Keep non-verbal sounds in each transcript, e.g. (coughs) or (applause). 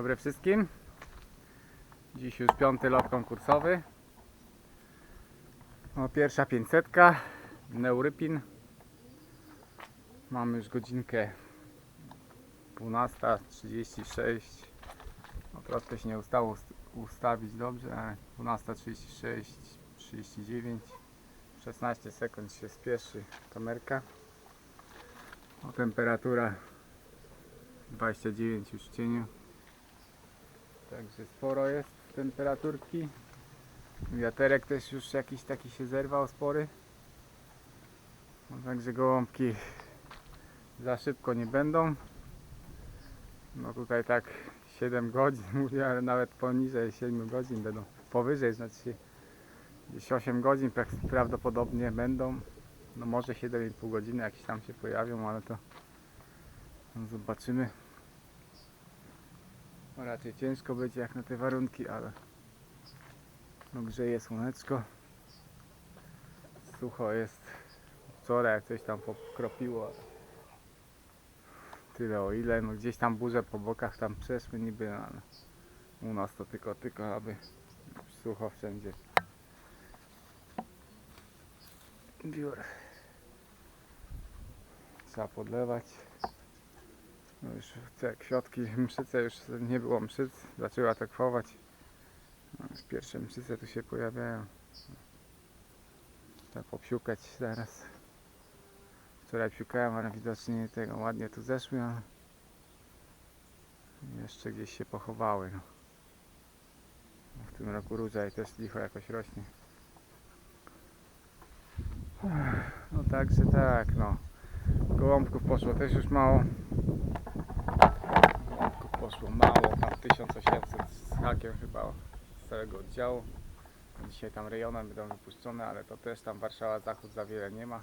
dobry wszystkim. Dziś już piąty lot konkursowy. O, pierwsza 500. Neurypin. Mamy już godzinkę 12.36. No, troszkę się nie udało ust- ustawić dobrze, ale 12.36, 39. 16 sekund się spieszy kamerka. O, temperatura 29 już w cieniu. Także sporo jest temperaturki. Wiaterek też już jakiś taki się zerwał spory. No, także gołąbki za szybko nie będą. No tutaj tak 7 godzin (laughs) mówię, ale nawet poniżej 7 godzin będą. Powyżej znaczy gdzieś 8 godzin pra- prawdopodobnie będą. No może 7,5 godziny jakieś tam się pojawią, ale to zobaczymy. No raczej ciężko będzie jak na te warunki, ale no grzeje słoneczko. Sucho jest. Wczoraj coś tam pokropiło. Tyle o ile. No gdzieś tam burze po bokach tam przeszły niby, no, ale u nas to tylko, tylko aby sucho wszędzie. Biurę. Trzeba podlewać. No już te kwiatki, mszyce już nie było mszyc, zaczęły atakować. No, pierwsze mszyce tu się pojawiają. Trzeba popsiukać zaraz. Wczoraj psiukałem, ale widocznie tego ładnie tu zeszły, ale jeszcze gdzieś się pochowały. No. No, W tym roku róża i też licho jakoś rośnie. No także tak, no. Gołąbków poszło też już mało. Poszło mało, tam 1800 z hakiem chyba z całego oddziału. Dzisiaj tam rejonem będą wypuszczone, ale to też tam Warszawa Zachód za wiele nie ma.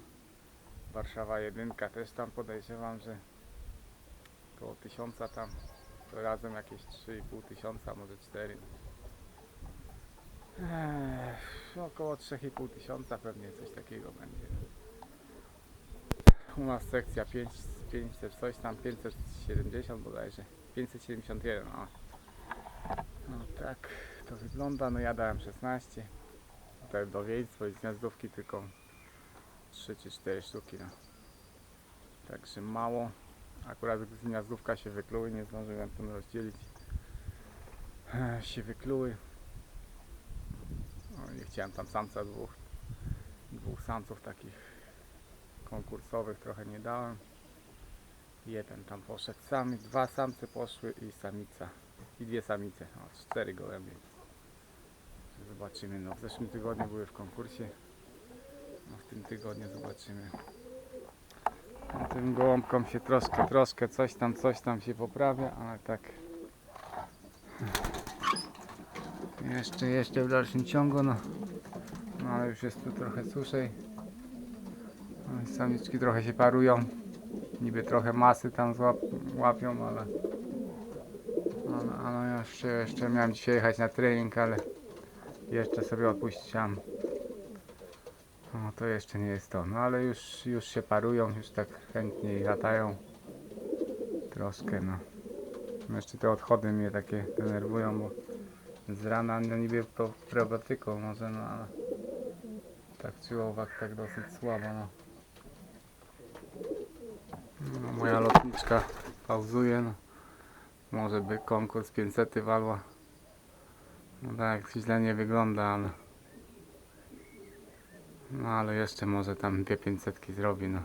Warszawa jedynka też tam podejrzewam, że około 1000 tam. To razem jakieś 3,5 tysiąca, może 4. Ech, około 3,5 tysiąca pewnie coś takiego będzie. U nas sekcja 5, 500 coś tam, 570 bodajże. 571, o. No tak to wygląda, no ja dałem 16. Tutaj dowieństwo i z gniazdówki tylko 3 czy 4 sztuki, no. Także mało. Akurat gniazdówka się wykluły, nie zdążyłem tym rozdzielić. Ech, Się wykluły. No, nie chciałem tam samca dwóch, dwóch samców takich konkursowych trochę nie dałem. Jeden tam poszedł sami, dwa samce poszły i samica. I dwie samice, o, cztery gołębie. Zobaczymy, no w zeszłym tygodniu były w konkursie. No w tym tygodniu zobaczymy. No, tym gołąbkom się troszkę, troszkę coś tam, coś tam się poprawia, ale tak. Jeszcze, jeszcze w dalszym ciągu, no. No ale już jest tu trochę suszej. No, Samiczki trochę się parują. Niby trochę masy tam złap, łapią, ale... Ale, ale jeszcze, jeszcze miałem dzisiaj jechać na trening, ale jeszcze sobie odpuściłam. No to jeszcze nie jest to. No ale już, już się parują, już tak chętniej latają. Troszkę no. No Jeszcze te odchody mnie takie denerwują, bo z rana no niby pro, probiotyką może, no ale tak czy owak tak dosyć słabo, no. Moja lotniczka pauzuje, no. Może by konkurs 500 walła. No tak, źle nie wygląda, ale... No ale jeszcze może tam dwie 500 zrobi, no.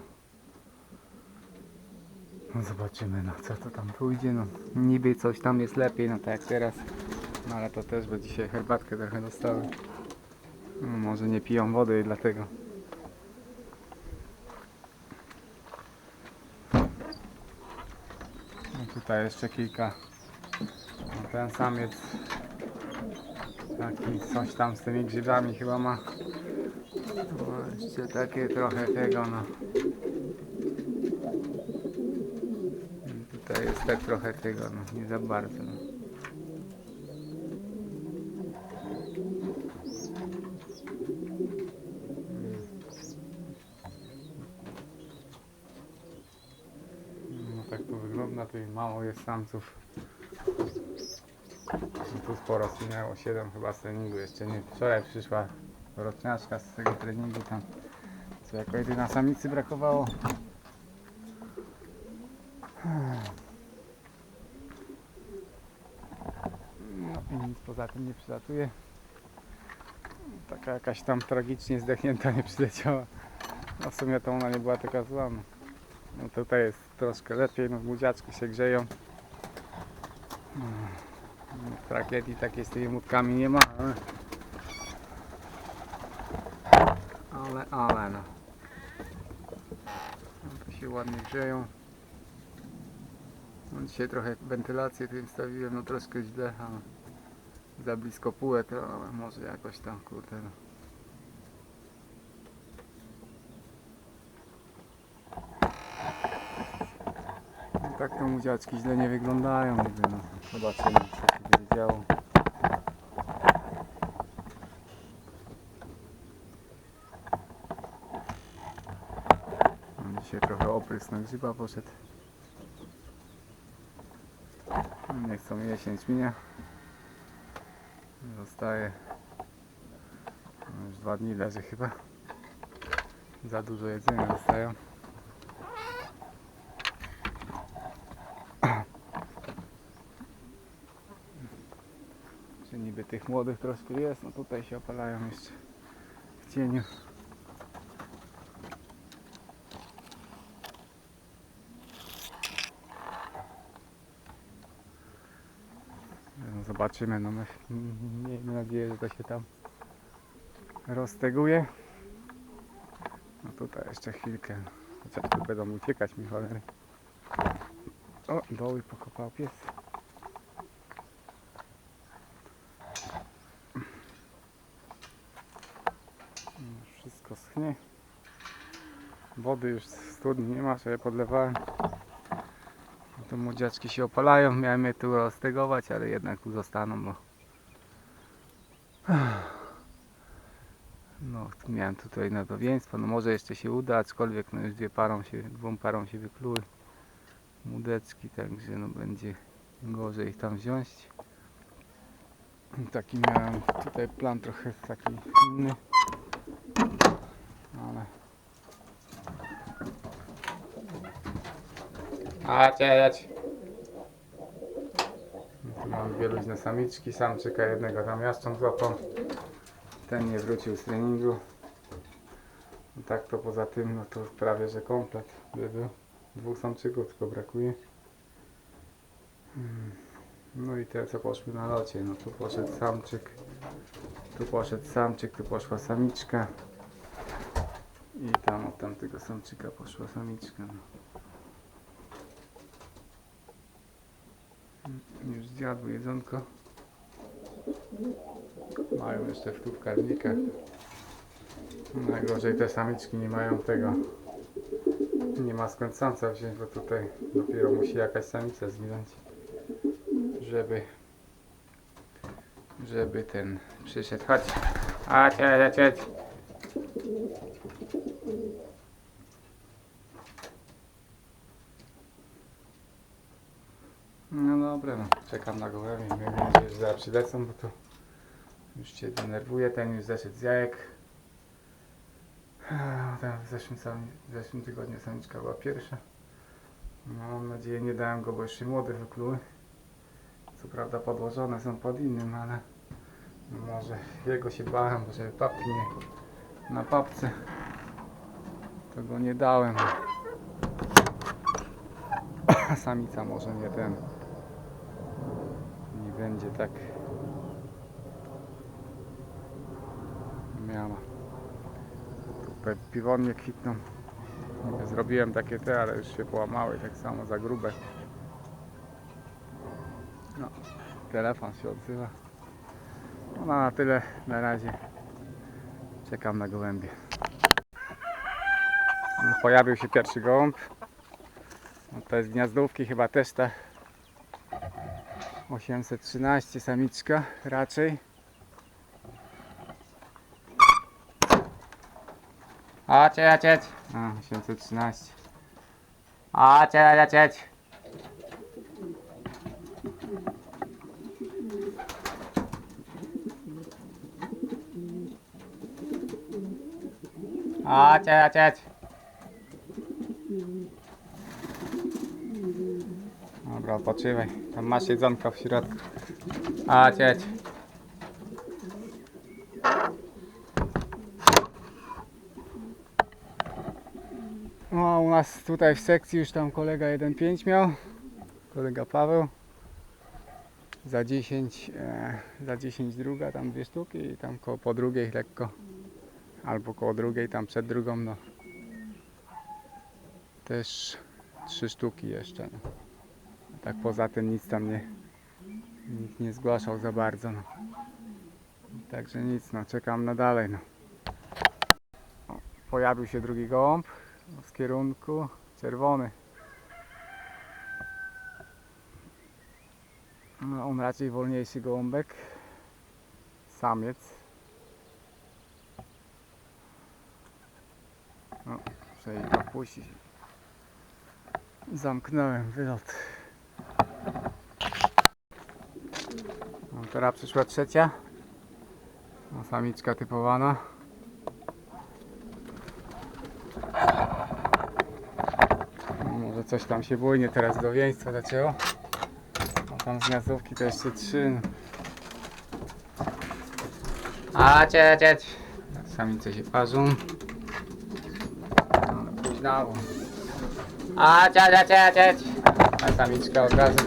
No zobaczymy, no co to tam pójdzie, no. Niby coś tam jest lepiej, no tak jak teraz. No ale to też, bo dzisiaj herbatkę trochę dostały. No, może nie piją wody i dlatego. No tutaj jeszcze kilka. Ten samiec taki coś tam z tymi grzybami chyba ma. Jeszcze takie trochę tego no. Tutaj jest tak trochę tego, no nie za bardzo. No. No tak to wygląda, tutaj mało jest samców. tu sporo spinęło, 7 chyba z treningu, jeszcze nie. Wczoraj przyszła rotniaczka z tego treningu tam, co jako jedyna samicy brakowało. No i nic poza tym nie przylatuje. Taka jakaś tam tragicznie zdechnięta nie przyleciała. No w sumie to ona nie była taka zła. No, no tutaj jest troszkę lepiej, no młodziaczki się grzeją. No, Tragedii takiej z tymi młódkami nie ma, ale... Ale, ale no. no to się ładnie grzeją. No, dzisiaj trochę wentylację tu stawiłem, no troszkę źle, ale za blisko półek, ale może jakoś tam, kurde no. No tak to młodziaczki źle nie wyglądają, jakby no. Zobaczymy co się będzie działo. No, Dzisiaj trochę oprysk na grzyba poszedł. No, Nie chcą jesień minia. Zostaje. No, Już dwa dni leży chyba. Za dużo jedzenia dostają. Czy niby tych młodych troszkę jest, no tutaj się opalają jeszcze w cieniu. No zobaczymy, no my, miejmy nadzieję, że to się tam rozteguje. No tutaj jeszcze chwilkę, chociaż tu będą uciekać mi cholery. O, doły pokopał pies. No, Wszystko schnie. Wody już z studni nie ma, sobie podlewałem. To młodziaczki się opalają, miałem je tu roztegować, ale jednak tu zostaną, bo... No, miałem tutaj nadowieństwo, no może jeszcze się uda, aczkolwiek no już dwie parą się, dwóm parą się wykluły młodeczki, także no będzie gorzej ich tam wziąć. Taki miałem tutaj plan trochę taki inny, ale... A cieć! Tu mam dwie luźne samiczki, sam czeka jednego tam jaszcząb złapał. Ten nie wrócił z treningu. No tak to poza tym, no to prawie że komplet by był. Dwóch samczyków tylko brakuje. Mm. No i te co poszły na locie, no tu poszedł samczyk, tu poszedł samczyk, tu poszła samiczka. I tam od tamtego samczyka poszła samiczka. No. Już zjadły jedzonko. Mają jeszcze w tu w karnikach. Najgorzej te samiczki nie mają tego. Nie ma skąd samca wziąć, bo tutaj dopiero musi jakaś samica zginąć. Żeby żeby ten przyszedł. Chodź, chodź. No dobra, no. czekam na gołębie. Miejmy zaraz przylecą, bo to już cię denerwuje. Ten już zeszedł z jajek. Eee, Ten w zeszłym, sami, w zeszłym tygodniu samiczka była pierwsza. No, mam nadzieję, nie dałem go, bo jeszcze młody wykluły. Co prawda podłożone są pod innym, ale może jego się bałem, żeby papki nie na papce. To go nie dałem. (coughs) Samica może nie ten nie będzie tak miała. Tutaj piwonie kwitną. Zrobiłem takie te, ale już się połamały, tak samo za grube. No, telefon się odzywa. No na tyle na razie. Czekam na gołębie. No, pojawił się pierwszy gołąb. No, to jest gniazdówki chyba też ta 813 samiczka raczej. Chodź, chodź, chodź. A, 713. Chodź, chodź, chodź. Chodź, chodź, chodź. Dobra, odpoczywaj. Tam masz jedzonko w środku. Chodź, chodź. Nas tutaj w sekcji już tam kolega 1.5 miał. Kolega Paweł. Za 10, e, za 10 druga, tam dwie sztuki i tam koło po drugiej lekko. Albo koło drugiej, tam przed drugą, no. Też trzy sztuki jeszcze, no. Tak poza tym nic tam nie, nikt nie zgłaszał za bardzo, no. Także nic, no, czekam na dalej, no. Pojawił się drugi gołąb z kierunku czerwony. No, on raczej wolniejszy gołąbek. Samiec. No, jej opuścić. Zamknąłem wylot. No, teraz przyszła trzecia. No, samiczka typowana. Coś tam się bujnie teraz do wieństwa zaczęło. A tam z gniazdówki to jeszcze trzy. No. A cieć, cieć. Samice się parzą. No, późnało. A cieć, cieć, cieć. A samiczka od razu.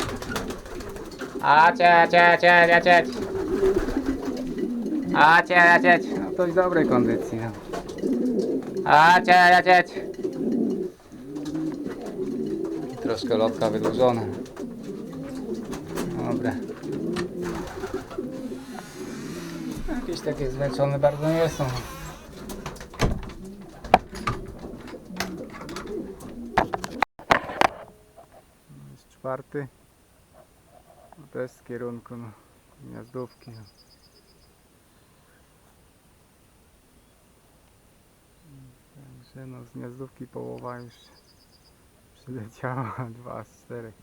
A cieć, cieć, cieć, cieć. A cieć, cieć. No to w dobrej kondycji. A cieć, cieć. Troszkę lotka wydłużona. Dobra. Jakieś takie zmęczone bardzo nie są. Jest czwarty. No też z kierunku no, gniazdówki. No. Także no z gniazdówki połowa już przyleciała. (laughs) Dwa z czterech.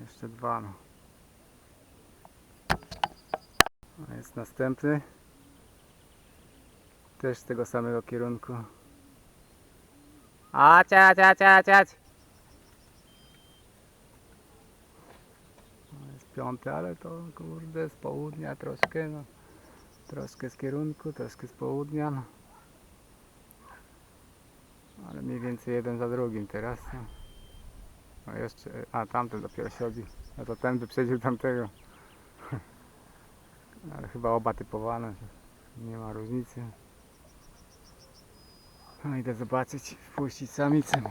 Jeszcze dwa no. A jest następny. Też z tego samego kierunku. A ciać, ciać, ciać, ciać. No, Jest piąty, ale to kurde z południa troszkę no. Troszkę z kierunku, troszkę z południa no. Ale mniej więcej jeden za drugim teraz. No. No jeszcze, a tamten dopiero się odbił. No to ten wyprzedził tamtego. (laughs) Ale chyba oba typowane. Nie ma różnicy. No idę zobaczyć, wpuścić samicę.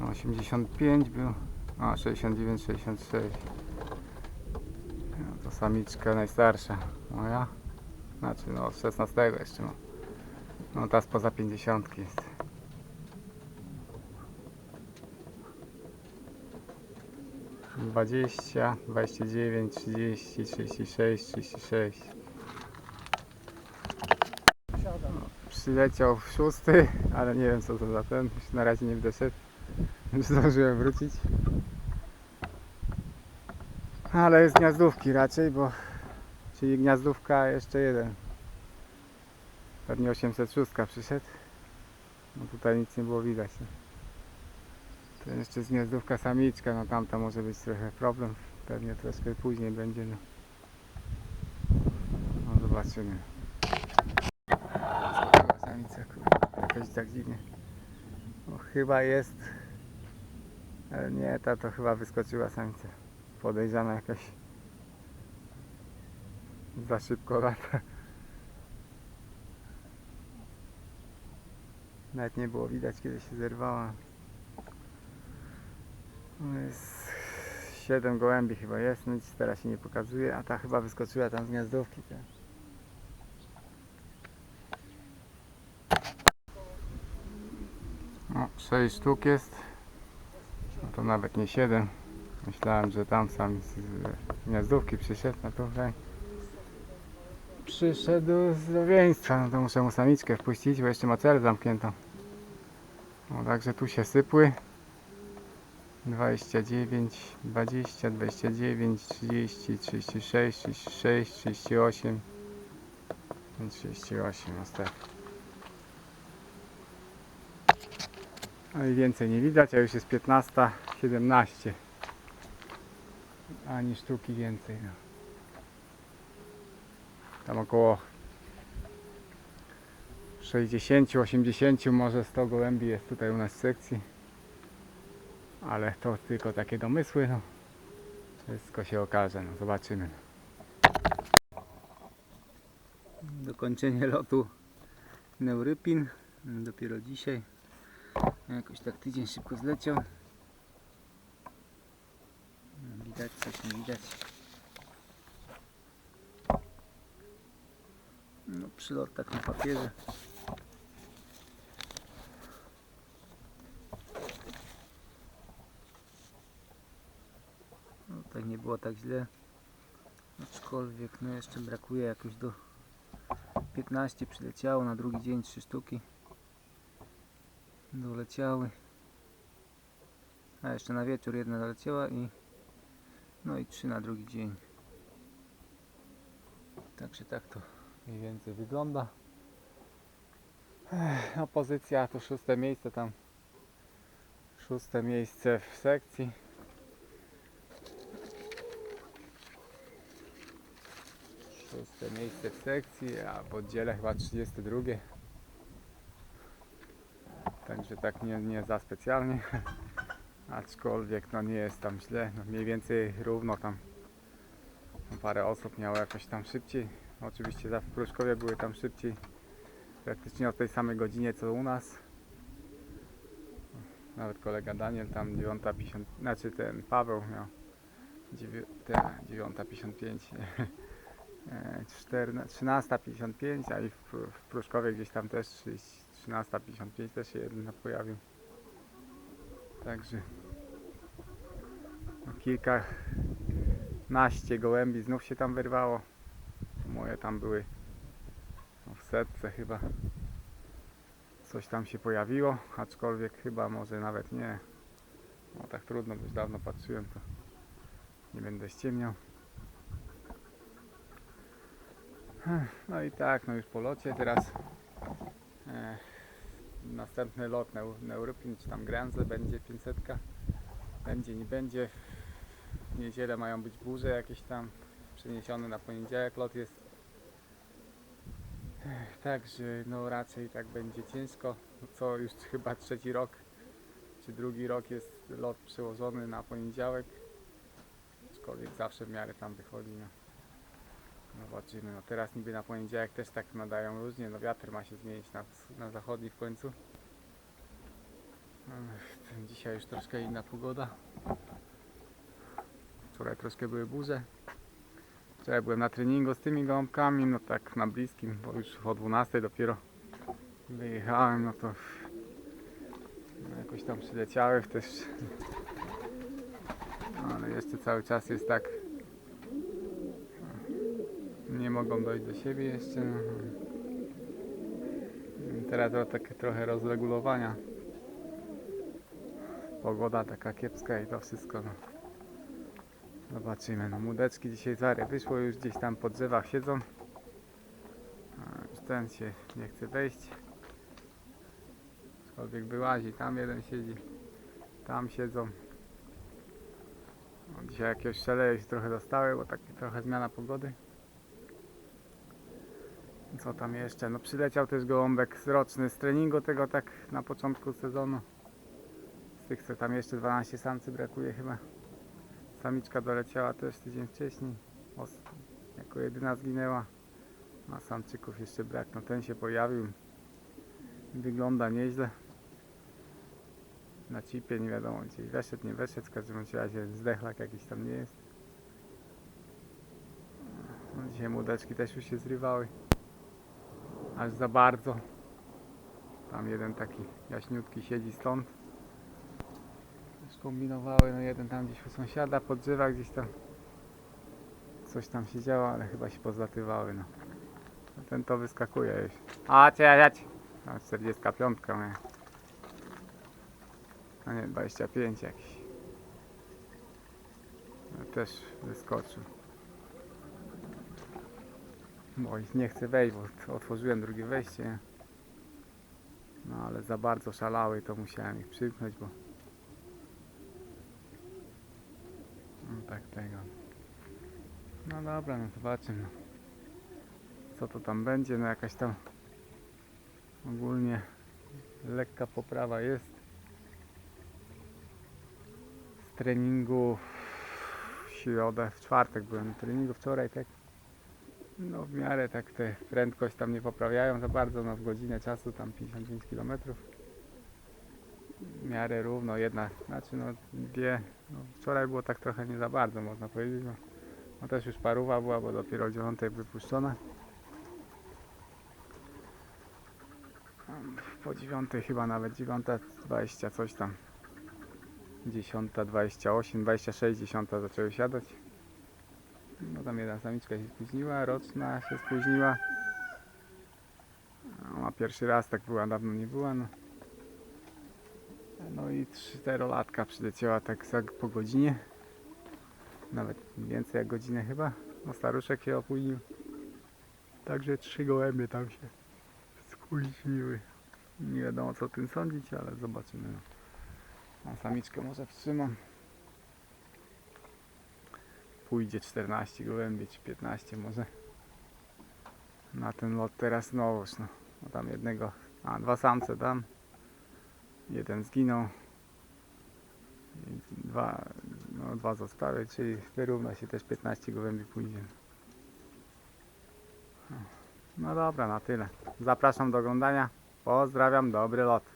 No, 85 był, a 69, 66. No, to samiczka najstarsza moja. Znaczy no od 16 jeszcze mam. No ta spoza 50 jest. Dwadzieścia, dwadzieścia dziewięć, trzydzieści, trzydzieści sześć, trzydzieści sześć. Przyleciał w szósty, ale nie wiem co to za ten. Już na razie nie doszedł. Już zdążyłem wrócić. Ale z gniazdówki raczej, bo czyli gniazdówka jeszcze jeden. Pewnie 806 przyszedł. No tutaj nic nie było widać. Nie? To jeszcze jest gniazdówka samiczka, no tamta może być trochę problem. Pewnie troszkę później będzie. No, no zobaczymy. Samica, kurwa, jakoś tak dziwnie. No, chyba jest. Ale nie, ta to chyba wyskoczyła samica. Podejrzana jakaś. Za szybko lata. Nawet nie było widać kiedy się zerwała. No Jest 7 gołębi chyba jest, nic teraz się nie pokazuje, a ta chyba wyskoczyła tam z gniazdówki. tak. No, 6 sztuk jest. No to nawet nie 7. Myślałem, że tam sam z gniazdówki przyszedł, no tutaj przyszedł z zdrowieństwa. No to muszę mu samiczkę wpuścić, bo jeszcze ma celę zamkniętą. No także tu się sypły. 29, 20, 29, 30, 36, 36, 38, 38 niestety. No i więcej nie widać, a już jest 15.17. Ani sztuki więcej. No. Tam około 60-80 może 100 gołębi jest tutaj u nas w sekcji. Ale to tylko takie domysły. No. Wszystko się okaże, no zobaczymy. Dokończenie lotu Neurypin. Dopiero dzisiaj. Jakoś tak tydzień szybko zleciał. Widać coś, nie widać. No przylot tak na papierze. No tak nie było tak źle. Aczkolwiek no jeszcze brakuje jakoś do 15 przyleciało na drugi dzień 3 sztuki. Doleciały. A jeszcze na wieczór jedna doleciała i no i 3 na drugi dzień. Także tak to mniej więcej wygląda. Ech, No to szóste miejsce tam. Szóste miejsce w sekcji. Szóste miejsce w sekcji, a w oddziale chyba 32. Także tak nie, nie za specjalnie. Aczkolwiek no nie jest tam źle. No mniej więcej równo tam. No parę osób miało jakoś tam szybciej. Oczywiście za Pruszkowie były tam szybciej. Praktycznie o tej samej godzinie co u nas. Nawet kolega Daniel tam 9.50, znaczy ten Paweł miał dziewię- te, 9.55. (laughs) E, 14 13.55, a i w, Pruszkowie gdzieś tam też 30 13.55 też się jeden pojawił. Także no, kilkanaście gołębi znów się tam wyrwało. Moje tam były no, w setce chyba. Coś tam się pojawiło, aczkolwiek chyba może nawet nie. No tak trudno, bo już dawno patrzyłem, to nie będę ściemniał. No i tak, no już po locie teraz e, następny lot Neu- Neurypin, czy tam Granze będzie 500. Będzie, nie będzie. W niedzielę mają być burze jakieś tam przeniesiony na poniedziałek lot jest. Także no raczej tak będzie ciężko. Co już (laughs) chyba trzeci rok czy drugi rok jest lot przełożony na poniedziałek. Aczkolwiek zawsze w miarę tam wychodzi. No. Zobaczymy. No teraz niby na poniedziałek też tak nadają różnie. No wiatr ma się zmienić na, na zachodni w końcu. Ech, Dzisiaj już troszkę inna pogoda. Wczoraj troszkę były burze. Wczoraj byłem na treningu z tymi gąbkami, no tak na bliskim, bo już o 12 dopiero wyjechałem, no to no jakoś tam przyleciały też. Ale jeszcze cały czas jest tak. Nie mogą dojść do siebie jeszcze. no. Teraz to takie trochę rozregulowania. Pogoda taka kiepska i to wszystko. No. Zobaczymy. No młodeczki dzisiaj zary wyszło już gdzieś tam po drzewach siedzą. Już ten się nie chce wejść. Człowiek wyłazi, tam jeden siedzi, tam siedzą. No, dzisiaj jakiegoś szaleje się trochę dostały, bo takie trochę zmiana pogody. Co tam jeszcze? No przyleciał też gołąbek roczny z treningu tego tak na początku sezonu. Z tych co tam jeszcze 12 samcy brakuje chyba. Samiczka doleciała też tydzień wcześniej. Jako jedyna zginęła. A samczyków jeszcze brak. No ten się pojawił. Wygląda nieźle. Na cipie nie wiadomo gdzie weszedł, nie weszedł. W każdym razie zdechlak jakiś tam nie jest. No, dzisiaj młodeczki też już się zrywały. Aż za bardzo. Tam jeden taki jaśniutki siedzi stąd. Kombinowały, no jeden tam gdzieś u sąsiada pod drzewach gdzieś tam. Coś tam się działo, ale chyba się pozlatywały, no. No Ten to wyskakuje już. A, cię, jać. No, 45 moja. A nie, 25 jakiś. No, też wyskoczył. bo ich nie chcę wejść, bo otworzyłem drugie wejście. No ale za bardzo szalały, to musiałem ich przymknąć, bo no tak tego. No dobra, no zobaczymy. no. Co to tam będzie, no jakaś tam ogólnie lekka poprawa jest. Z treningu w środę, w czwartek byłem na treningu, wczoraj tak no w miarę tak tę prędkość tam nie poprawiają za bardzo, no w godzinę czasu tam 55 km. W miarę równo, jedna, znaczy no dwie, no wczoraj było tak trochę nie za bardzo można powiedzieć, no też już paruwa była, bo dopiero o 9 wypuszczona. Po 9 chyba nawet 9.20 coś tam. 10.28, 26, 10 zaczęły siadać. No tam jedna samiczka się spóźniła, roczna się spóźniła. No, a pierwszy raz tak była, dawno nie była. No, no i czterolatka przyleciała tak za, po godzinie. Nawet więcej jak godzinę chyba. No staruszek się opóźnił. Także trzy gołębie tam się spóźniły. Nie wiadomo co o tym sądzić, ale zobaczymy. No. Samiczkę może wstrzymam. Pójdzie 14 gołębi czy 15 może. Na ten lot teraz znowuż. No. no tam jednego, a dwa samce tam. Jeden zginął. Dwa, no, dwa zostały, czyli wyrówna się też 15 gołębi pójdzie. No dobra, na tyle. Zapraszam do oglądania. Pozdrawiam, dobry lot.